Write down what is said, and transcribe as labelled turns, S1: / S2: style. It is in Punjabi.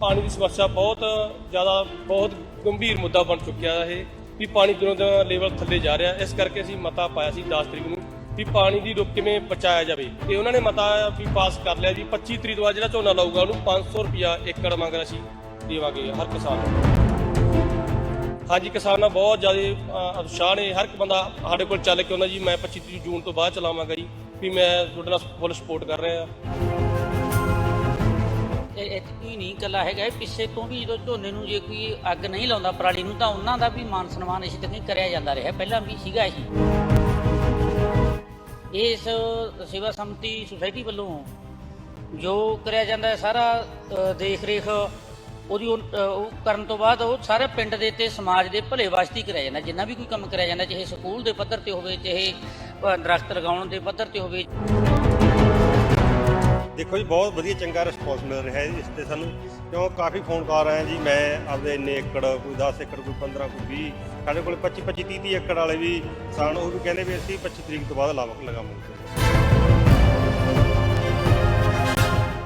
S1: ਪਾਣੀ ਦੀ ਸਮੱਸਿਆ ਬਹੁਤ ਜ਼ਿਆਦਾ, ਬਹੁਤ ਗੰਭੀਰ ਮੁੱਦਾ ਬਣ ਚੁੱਕਿਆ ਹੈ ਇਹ, ਵੀ ਪਾਣੀ ਦਿਨੋਂ ਦਿਨ ਲੈਵਲ ਥੱਲੇ ਜਾ ਰਿਹਾ। ਇਸ ਕਰਕੇ ਅਸੀਂ ਮਤਾ ਪਾਇਆ ਸੀ 10 ਤਰੀਕ ਨੂੰ ਵੀ ਪਾਣੀ ਦੀ ਰੁਕ ਕਿਵੇਂ ਬਚਾਇਆ ਜਾਵੇ। ਤੇ ਉਹਨਾਂ ਨੇ ਮਤਾ ਵੀ ਪਾਸ ਕਰ ਲਿਆ ਜੀ। 25 ਤਰੀਕ ਤੋਂ ਬਾਅਦ ਜਿਹੜਾ ਝੋਨਾ ਲਾਊਗਾ, ਉਹਨੂੰ 500 ਰੁਪਿਆ ਏਕੜ ਮੰਗ ਅਸੀਂ ਦੇਵਾਂਗੇ ਹਰ ਕਿਸਾਨ ਨੂੰ। ਹਾਂਜੀ, ਕਿਸਾਨਾਂ ਬਹੁਤ ਜ਼ਿਆਦਾ ਉਤਸ਼ਾਹ ਨੇ। ਹਰ ਇੱਕ ਬੰਦਾ ਸਾਡੇ ਕੋਲ ਚੱਲ ਕੇ ਉਹਨਾਂ ਜੀ, ਮੈਂ 25 ਤਰੀਕ ਜੂਨ ਤੋਂ ਬਾਅਦ ਚਲਾਵਾਂਗਾ ਜੀ, ਵੀ ਮੈਂ ਤੁਹਾਡੇ ਨਾਲ ਫੁੱਲ ਸਪੋਰਟ ਕਰ ਰਿਹਾ।
S2: ਇਤਕੀ ਨਹੀਂ ਕੱਲਾ ਹੈਗਾ, ਇਹ ਪਿੱਛੇ ਤੋਂ ਵੀ ਜਦੋਂ ਝੋਨੇ ਨੂੰ ਜੇ ਕੋਈ ਅੱਗ ਨਹੀਂ ਲਾਉਂਦਾ ਪਰਾਲੀ ਨੂੰ ਤਾਂ ਉਹਨਾਂ ਦਾ ਵੀ ਮਾਨ ਸਨਮਾਨ ਇਸ ਹੀ ਕਰਿਆ ਜਾਂਦਾ ਰਿਹਾ, ਪਹਿਲਾਂ ਵੀ ਸੀਗਾ ਇਹ। ਇਸ ਸੇਵਾ ਸੰਮਤੀ ਸੁਸਾਇਟੀ ਵੱਲੋਂ ਜੋ ਕਰਿਆ ਜਾਂਦਾ ਹੈ, ਸਾਰਾ ਦੇਖ ਰੇਖ ਉਹਦੀ ਉਹ ਕਰਨ ਤੋਂ ਬਾਅਦ ਉਹ ਸਾਰੇ ਪਿੰਡ ਦੇ ਤੇ ਸਮਾਜ ਦੇ ਭਲੇ ਵਾਸਤੇ ਕਰਿਆ ਜਾਂਦਾ, ਜਿੰਨਾ ਵੀ ਕੋਈ ਕੰਮ ਕਰਿਆ ਜਾਂਦਾ, ਚਾਹੇ ਸਕੂਲ ਦੇ ਪੱਧਰ ਤੇ ਹੋਵੇ, ਚਾਹੇ ਦਰਖਤ ਲਗਾਉਣ ਦੇ ਪੱਧਰ ਤੇ ਹੋਵੇ।
S3: ਦੇਖੋ ਜੀ, ਬਹੁਤ ਵਧੀਆ ਚੰਗਾ ਰਿਸਪੌਂਸ ਮਿਲ ਰਿਹਾ ਹੈ ਇਸ ਤੇ ਸਾਨੂੰ। ਕਿਉਂ, ਕਾਫੀ ਫੋਨ ਕਾਲ ਆਏ ਜੀ, ਮੈਂ ਆਪਦੇ ਇੰਨੇ ਏਕੜ, ਕੋਈ 10 ਏਕੜ, ਕੋਈ 15 ਕੋਈ 20 ਸਾਡੇ ਕੋਲ 25 25 30 30 ਏਕੜ ਵਾਲੇ ਵੀ ਕਿਸਾਨ ਉਹ ਵੀ ਕਹਿੰਦੇ ਵੀ ਅਸੀਂ 25 ਤਰੀਕ ਤੋਂ ਬਾਅਦ ਲਾਵਾਂ ਲਗਾਵਾਂਗੇ।